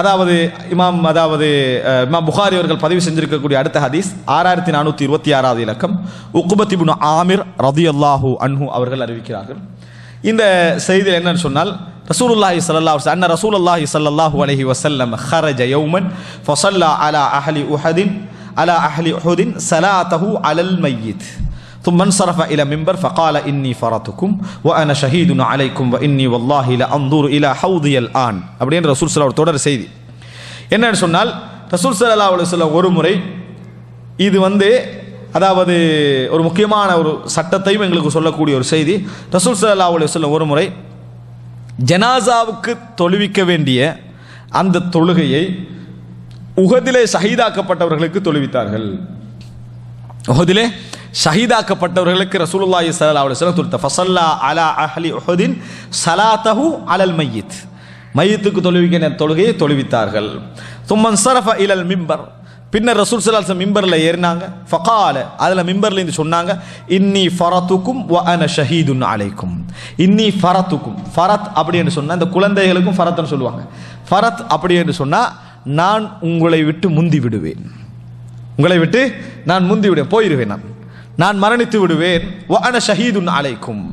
அதாவது இமாம் அதாவது இமாம் புகாரி அவர்கள் பதிவு செஞ்சிருக்கக்கூடிய அடுத்த ஹதீஸ் ஆறாயிரத்தி நானூற்றி இருபத்தி ஆறாவது இலக்கம் உக்குபத்திபுன் ஆமிர் ரதி அல்லாஹூ அன்ஹு அவர்கள் அறிவிக்கிறார்கள். இந்த செய்தியில் என்னன்னு சொன்னால் ரசூலுல்லாஹி சல்லாஹ் அண்ண ரசூலுல்லாஹி சல்லாஹூ அலஹி வசல்லம் ஹரஜ யௌமன் ஃபசல்லா அலா அஹலி உஹதின் அலா அஹலி உஹதின் சலாத்தஹு அலல் மையீத். ثم انصرف الى منبر فقال اني فرطكم وانا شهيد عليكم واني والله لانظر الى حوضي الان அப்படின்னு ரசூல் ஸல்லல்லாஹு தொடர் செய்தி என்னன்னு சொன்னால் ரசூல் ஸல்லல்லாஹு அலைஹி வஸல்லம் ஒரு முறை இது வந்து அதாவது ஒரு முக்கியமான ஒரு சட்டத்தையும் எங்களுக்கு சொல்லக்கூடிய ஒரு செய்தி ரசூல் ஸல்லல்லாஹு அலைஹி வஸல்லம் ஒரு முறை ஜனாசாவுக்கு தொழுவிக்க வேண்டிய அந்த தொழுகையை உகதிலே ஷஹீதாக்கப்பட்டவர்களுக்கு தொழுவித்தார்கள் உஹதிலே ஷஹீதாக்கப்பட்டவர்களுக்கு ரசூலுல்லாஹி ஸல்லல்லாஹு அலைஹி வஸல்லம் ஃபசல்லா ஃபஸல்லா அலா அஹ்லி உஹதின் ஸலாத்தஹு அலல் மையீத். மையத்துக்கு தொழுவிக்கிற தொழுகையை தொழுவித்தார்கள். தும்மன் சரஃப இலல் மிம்பர் பின்னர் ரசூல் ஸல்லல்லாஹு அலைஹி மிம்பர்ல ஏறினாங்க. ஃபகால அதுல மிம்பர்ல இருந்து சொன்னாங்க இன்னி ஃபரத்துக்கும் வ அன ஷஹீதுன் அலைக்கும். இன்னி ஃபரத்துக்கும். ஃபரத் அப்படின்னு சொன்னா இந்த குழந்தைகளுக்கும் ஃபரத்னு சொல்லுவாங்க. ஃபரத் அப்படி என்று சொன்னா நான் உங்களை விட்டு முந்தி விடுவேன். உங்களை விட்டு நான் முந்தி விடுவேன். போயிடுவேன் நான். நான் மரணித்து விடுவேன் வஅன ஷஹீதுன் அலைக்கும்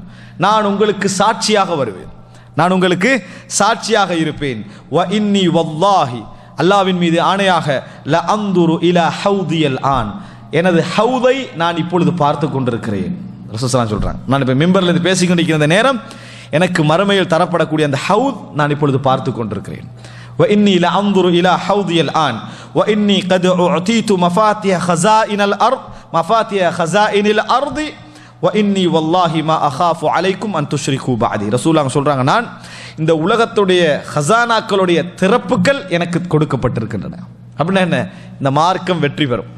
நான் உங்களுக்கு சாட்சியாக வருவேன் நான் உங்களுக்கு சாட்சியாக இருப்பேன் வ இன்னி வல்லாஹி அல்லாவின் மீது ஆணையாக ல அந்துரு இல ஹவுதியல் ஆன் எனது ஹவுதை நான் இப்பொழுது பார்த்து கொண்டிருக்கிறேன் ரசூசலாம் சொல்றாங்க நான் இப்போ மெம்பர்ல இருந்து பேசிக்கொண்டிருக்கிற இந்த நேரம் எனக்கு மறுமையில் தரப்படக்கூடிய அந்த ஹவுத் நான் இப்பொழுது பார்த்து கொண்டிருக்கிறேன் وإني لأنظر إلى حوضي الآن وإني قد أعطيت مفاتيح خزائن الأرض மஃபாத்திய ஹசா இனில் அர்தி வ இன்னி வல்லாஹி மா அஹாஃபு அலைக்கும் அன் துஷ்ரிகு பாதி ரசூலாங்க சொல்கிறாங்க நான் இந்த உலகத்துடைய ஹசானாக்களுடைய திறப்புகள் எனக்கு கொடுக்கப்பட்டிருக்கின்றன. அப்படின்னா என்ன? இந்த மார்க்கம் வெற்றி பெறும்.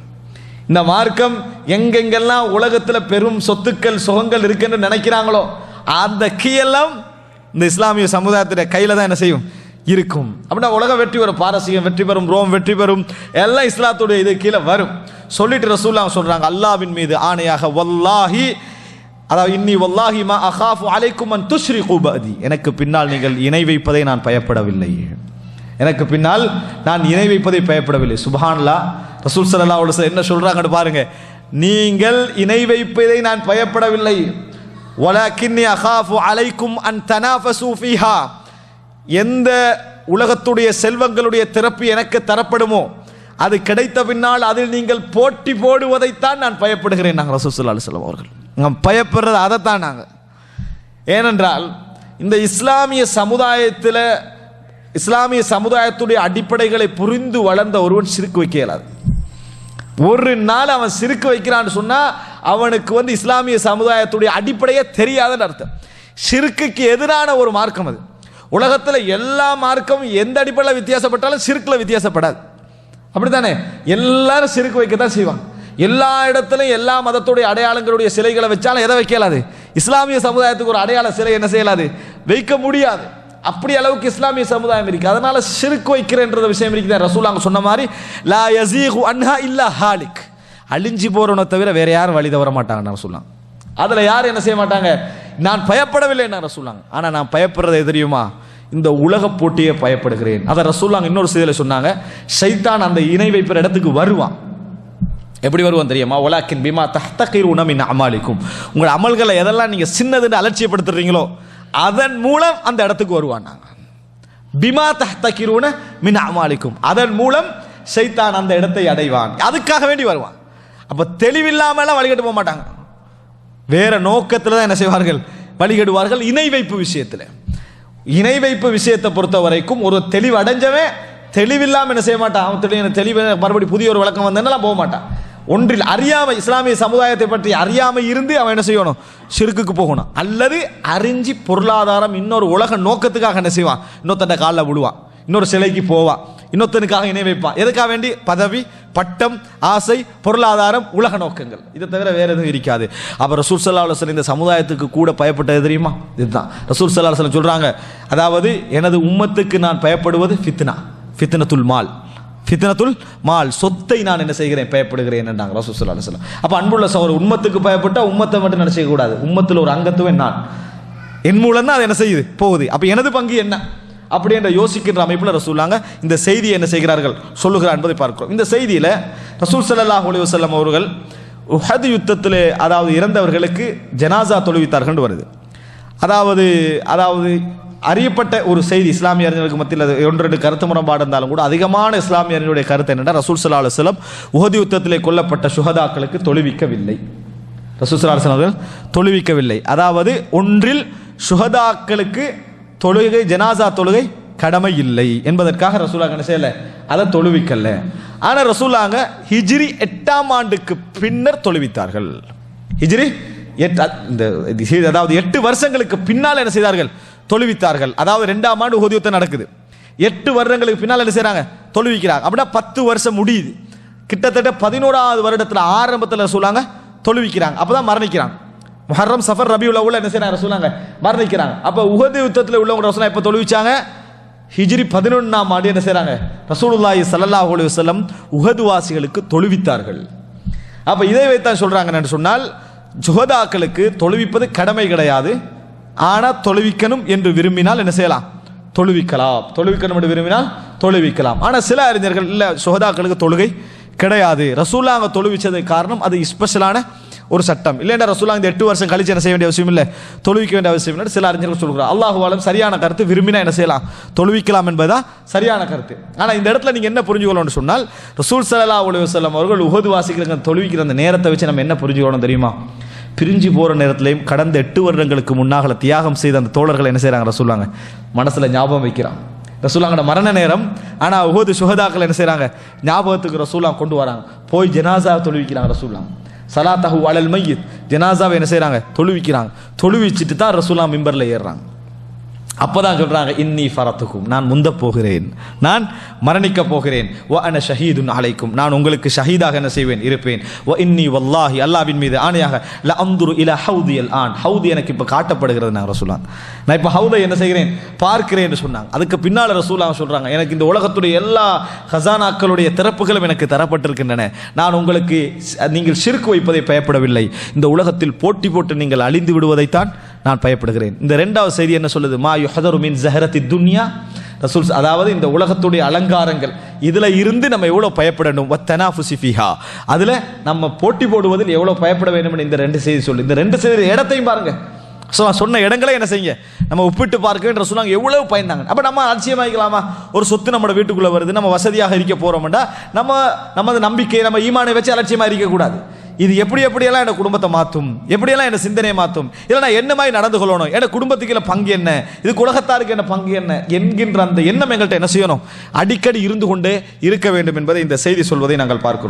இந்த மார்க்கம் எங்கெங்கெல்லாம் உலகத்தில் பெரும் சொத்துக்கள் சுகங்கள் இருக்குன்னு நினைக்கிறாங்களோ அந்த கீயெல்லாம் இந்த இஸ்லாமிய சமுதாயத்துடைய கையில் தான் என்ன செய்யும்? இருக்கும். அப்படின்னா உலகம் வெற்றி பெறும் பாரசீகம் வெற்றி பெறும் ரோம் வெற்றி பெறும் எல்லாம் இஸ்லாத்துடைய இது கீழே வரும். சொல்லிட்டு ரசூல்லா சொல்கிறாங்க அல்லாவின் மீது ஆணையாக வல்லாஹி அதாவது இன்னி வல்லாஹி மா அஹாஃபு அலைக்கும் அன் துஷ்ரி பதி எனக்கு பின்னால் நீங்கள் இணை வைப்பதை நான் பயப்படவில்லை. எனக்கு பின்னால் நான் இணை வைப்பதை பயப்படவில்லை. சுபஹான்லா ரசூல் சல்லா சார் என்ன சொல்கிறாங்கன்னு பாருங்க. நீங்கள் இணை வைப்பதை நான் பயப்படவில்லை. வலக்கின்னி அஹாஃபு அலைக்கும் அன் தனாஃபசூஃபிஹா எந்த உலகத்துடைய செல்வங்களுடைய திறப்பு எனக்கு தரப்படுமோ அது கிடைத்த பின்னால் அதில் நீங்கள் போட்டி போடுவதைத்தான் நான் பயப்படுகிறேன் நாங்கள் ரசூசுல்லா அலுவலம் அவர்கள். நாங்கள் பயப்படுறது அதைத்தான் நாங்கள். ஏனென்றால் இந்த இஸ்லாமிய சமுதாயத்தில் இஸ்லாமிய சமுதாயத்துடைய அடிப்படைகளை புரிந்து வளர்ந்த ஒருவன் சிறுக்கு வைக்க இயலாது. ஒரு நாள் அவன் சிறுக்கு வைக்கிறான்னு சொன்னால் அவனுக்கு வந்து இஸ்லாமிய சமுதாயத்துடைய அடிப்படையே தெரியாதுன்னு அர்த்தம். சிறுக்குக்கு எதிரான ஒரு மார்க்கம் அது. உலகத்தில் எல்லா மார்க்கமும் எந்த அடிப்படையில் வித்தியாசப்பட்டாலும் சிறுக்கில் வித்தியாசப்படாது. அப்படித்தானே? எல்லாரும் சிறுக்கு வைக்க தான் செய்வாங்க. எல்லா இடத்துலையும் எல்லா மதத்துடைய அடையாளங்களுடைய சிலைகளை வச்சாலும் எதை வைக்கலாது இஸ்லாமிய சமுதாயத்துக்கு ஒரு அடையாள சிலை என்ன செய்யலாது வைக்க முடியாது. அப்படி அளவுக்கு இஸ்லாமிய சமுதாயம் இருக்கு. அதனால சிறுக்கு வைக்கிறன்ற விஷயம் இருக்குது? ரசூலாங்க சொன்ன மாதிரி லா யசீஹு அன்ஹா இல்லா ஹாலிக். அழிஞ்சு போறவனை தவிர வேற யாரும் வழி தவற மாட்டாங்க நான் சொல்லலாம் அதுல யாரும் என்ன செய்ய மாட்டாங்க? நான் பயப்படவில்லை என்ன ரசூலாங்க ஆனா நான் பயப்படுறது தெரியுமா? இந்த உலக போட்டியை பயப்படுகிறேன். அதை ரசூல்லாங்க இன்னொரு செய்தியில் சொன்னாங்க. சைத்தான் அந்த இணை வைப்பிற இடத்துக்கு வருவான். எப்படி வருவான் தெரியுமா? ஒலாக்கின் பிமா தஹ்தகீர் உணமின் அமாலிக்கும். உங்கள் அமல்களை எதெல்லாம் நீங்கள் சின்னதுன்னு அலட்சியப்படுத்துறீங்களோ அதன் மூலம் அந்த இடத்துக்கு வருவான் நாங்கள் பிமா தஹ்தகிரூன மின் அமாலிக்கும். அதன் மூலம் சைத்தான் அந்த இடத்தை அடைவான். அதுக்காக வேண்டி வருவான். அப்போ தெளிவில்லாமலாம் வழிகட்டு போக மாட்டாங்க. வேற நோக்கத்தில் தான் என்ன செய்வார்கள்? வழிகடுவார்கள் இணை வைப்பு விஷயத்தில். இணை வைப்பு விஷயத்தை பொறுத்த வரைக்கும் ஒரு தெளிவு அடைஞ்சவன் தெளிவில்லாமல் என்ன செய்ய மாட்டான்? அவன் தெளிவு தெளிவு மறுபடி புதிய ஒரு விளக்கம் வந்தேன்னா போக மாட்டான்? ஒன்றில் அறியாமை இஸ்லாமிய சமுதாயத்தை பற்றி அறியாமை இருந்து அவன் என்ன செய்யணும்? சிறுக்குக்கு போகணும். அல்லது அறிஞ்சு பொருளாதாரம் இன்னொரு உலக நோக்கத்துக்காக என்ன செய்வான்? இன்னொருத்தண்ட காலில் விடுவான் இன்னொரு சிலைக்கு போவான். இன்னொருத்தனுக்காக இணை வைப்பான். எதுக்காக வேண்டி? பதவி பட்டம் ஆசை பொருளாதாரம் உலக நோக்கங்கள். இதை தவிர வேறு எதுவும் இருக்காது. அப்போ ரசூல் சல்லா அலுவலம் இந்த சமுதாயத்துக்கு கூட பயப்பட்டது தெரியுமா? இதுதான். ரசூல் சல்லா அலுவலம் அதாவது எனது உம்மத்துக்கு நான் பயப்படுவது ஃபித்னா ஃபித்னத்துல் மால். ஃபித்னத்துல் மால் சொத்தை நான் என்ன செய்கிறேன் பயப்படுகிறேன் என்றாங்க ரசூல் சல்லா அலுவலம் அப்போ அன்புள்ள சகோதரர் உம்மத்துக்கு பயப்பட்டால் உம்மத்தை மட்டும் நினைச்சிக்க செய்யக்கூடாது உம்மத்தில் ஒரு அங்கத்துவம் நான் என் மூலம் தான் அது என்ன செய்யுது? போகுது. அப்போ எனது பங்கு என்ன? அப்படி என்ற யோசிக்கின்ற அமைப்பில் ரசூலாங்க இந்த செய்தியை என்ன செய்கிறார்கள் சொல்லுகிறார் என்பதை பார்க்கிறோம். இந்த செய்தியில் ரசூல் சல்லாஹ் அலி வஸல்லம் அவர்கள் உஹது யுத்தத்தில் அதாவது இறந்தவர்களுக்கு ஜனாசா தொழுவித்தார்கள் வருது. அதாவது அதாவது அறியப்பட்ட ஒரு செய்தி இஸ்லாமிய அறிஞர்களுக்கு மத்தியில் அது ஒன்று ரெண்டு கருத்து முரண்பாடு இருந்தாலும் கூட அதிகமான இஸ்லாமிய அறிஞருடைய கருத்து என்னென்னா ரசூல் சல்லா அலுவலம் உஹது யுத்தத்திலே கொல்லப்பட்ட சுஹதாக்களுக்கு தொழுவிக்கவில்லை. ரசூல் சல்லா அலுவலம் அவர்கள் தொழுவிக்கவில்லை. அதாவது ஒன்றில் சுஹதாக்களுக்கு தொழுகை ஜனாசா தொழுகை கடமை இல்லை. என்பதற்காக ரசூலாங்க என்ன செய்யல? அதை தொழுவிக்கல்ல ஆனால் ரசூலாங்க ஹிஜ்ரி எட்டாம் ஆண்டுக்கு பின்னர் தொழுவித்தார்கள். ஹிஜ்ரி எட்டு இந்த இது அதாவது எட்டு வருஷங்களுக்கு பின்னால் என்ன செய்தார்கள்? தொழுவித்தார்கள். அதாவது ரெண்டாம் ஆண்டு ஹோதியத்தை நடக்குது. எட்டு வருடங்களுக்கு பின்னால் என்ன செய்கிறாங்க தொழுவிக்கிறாங்க. அப்படின்னா பத்து வருஷம் முடியுது. கிட்டத்தட்ட பதினோராவது வருடத்தில் ஆரம்பத்தில் சொல்லாங்க தொழுவிக்கிறாங்க. அப்பதான் மரணிக்கிறாங்க. முஹர்ரம் சஃபர் ரபி உள்ள என்ன செய்யறாங்க ரசூலாங்க மரணிக்கிறாங்க. அப்போ உகது யுத்தத்தில் உள்ளவங்க ரசூலா எப்போ தொழுவிச்சாங்க. ஹிஜ்ரி பதினொன்றாம் ஆண்டு என்ன செய்கிறாங்க ரசூலுல்லாஹி சல்லாஹ் அலி வஸல்லம் உஹது வாசிகளுக்கு தொழுவித்தார்கள். அப்ப இதை வைத்தான் சொல்றாங்க என்று சொன்னால் ஜுஹதாக்களுக்கு தொழுவிப்பது கடமை கிடையாது. ஆனால் தொழுவிக்கணும் என்று விரும்பினால் என்ன செய்யலாம்? தொழுவிக்கலாம். தொழுவிக்கணும் என்று விரும்பினால் தொழுவிக்கலாம். ஆனால் சில அறிஞர்கள் இல்லை சுகதாக்களுக்கு தொழுகை கிடையாது. ரசூல்லா அங்க தொழுவிச்சதுக்கு காரணம் அது ஸ்பெஷலான ஒரு சட்டம். இல்லைன்னா ரசூலா இந்த எட்டு வருஷம் கழிச்சு என்ன செய்ய வேண்டிய அவசியம் இல்லை. தொழுவிக்க வேண்டிய அவசியம் இல்லை. சில அறிஞர்கள் சொல்கிறார் அல்லாஹுவாலும் சரியான கருத்து. விரும்பினா என்ன செய்யலாம்? தொழுவிக்கலாம் என்பதுதான் சரியான கருத்து. ஆனால் இந்த இடத்துல நீங்கள் என்ன புரிஞ்சுக்கணும்னு சொன்னால் ரசூல் ஸல்லல்லாஹு உலக செல்லம் அவர்கள் உகது வாசிக்கிற தொழுவிக்கிற அந்த நேரத்தை வச்சு நம்ம என்ன புரிஞ்சுக்கணும் தெரியுமா? பிரிஞ்சு போகிற நேரத்திலையும் கடந்த எட்டு வருடங்களுக்கு முன்னாக தியாகம் செய்த அந்த தோழர்கள் என்ன செய்கிறாங்க ரசூலாங்க மனசில் ஞாபகம் வைக்கிறான். ரசூலாங்கட மரண நேரம் ஆனால் உஹது சுகதாக்கள் என்ன செய்கிறாங்க ஞாபகத்துக்கு ரசூலாம் கொண்டு வராங்க. போய் ஜனாசா தொழுவிக்கிறாங்க ரசூலா சலாத்தஹு அலல் மையத். ஜனாசாவை என்ன செய்கிறாங்க தொழுவிக்கிறாங்க. தொழுவிச்சிட்டு தான் ரசூலா மிம்பரில் ஏறுறாங்க. அப்போதான் சொல்கிறாங்க இன்னி ஃபரத்துக்கும் நான் முந்த போகிறேன். நான் மரணிக்க போகிறேன். ஓ அன ஷஹீதுன் அழைக்கும் நான் உங்களுக்கு ஷஹீதாக என்ன செய்வேன்? இருப்பேன். ஓ இன்னி வல்லாஹி. அல்லாவின் மீது ஆணையாக ல அந்துரு இல ஹவுதியல் ஆன். ஹவுதி எனக்கு இப்போ காட்டப்படுகிறது நான் ரசூலான். நான் இப்போ ஹவுதை என்ன செய்கிறேன்? பார்க்கிறேன் என்று சொன்னாங்க. அதுக்கு பின்னால் ரசூலாக சொல்கிறாங்க எனக்கு இந்த உலகத்துடைய எல்லா ஹசானாக்களுடைய திறப்புகளும் எனக்கு தரப்பட்டிருக்கின்றன. நான் உங்களுக்கு நீங்கள் சிறுக்கு வைப்பதை பயப்படவில்லை. இந்த உலகத்தில் போட்டி போட்டு நீங்கள் அழிந்து விடுவதைத்தான் நான் பயப்படுகிறேன். இந்த ரெண்டாவது செய்தி என்ன சொல்லுது? மா யுஹதரு மீன் ஜஹரத்தி துன்யா. ரசூல் அதாவது இந்த உலகத்துடைய அலங்காரங்கள். இதில் இருந்து நம்ம எவ்வளோ பயப்படணும்? வத்தனா ஃபிஹா. அதில் நம்ம போட்டி போடுவதில் எவ்வளோ பயப்பட வேண்டும் இந்த ரெண்டு செய்தி சொல்லு. இந்த ரெண்டு செய்தி இடத்தையும் பாருங்கள் ஸோ சொன்ன இடங்களே என்ன செய்யுங்க? நம்ம ஒப்பிட்டு பார்க்க சொன்னாங்க எவ்வளவு பயந்தாங்க. அப்போ நம்ம அலட்சியமாக்கலாமா ஒரு சொத்து நம்ம வீட்டுக்குள்ளே வருது. நம்ம வசதியாக இருக்க போகிறோம்டா நம்ம நமது நம்பிக்கை நம்ம ஈமானை வச்சு அலட்சியமாக இருக்கக்கூடாது. இது எப்படி எப்படியெல்லாம் என் குடும்பத்தை மாற்றும் எப்படியெல்லாம் என் சிந்தனையை மாற்றும் இல்லை நான் என்ன மாதிரி நடந்து கொள்ளணும்? என் குடும்பத்துக்கு இல்லை பங்கு என்ன? இது உலகத்தாருக்கு என்ன பங்கு என்ன? என்கின்ற அந்த எண்ணம் எங்கள்கிட்ட என்ன செய்யணும்? அடிக்கடி இருந்து கொண்டே இருக்க வேண்டும் என்பதை இந்த செய்தி சொல்வதை நாங்கள் பார்க்கிறோம்.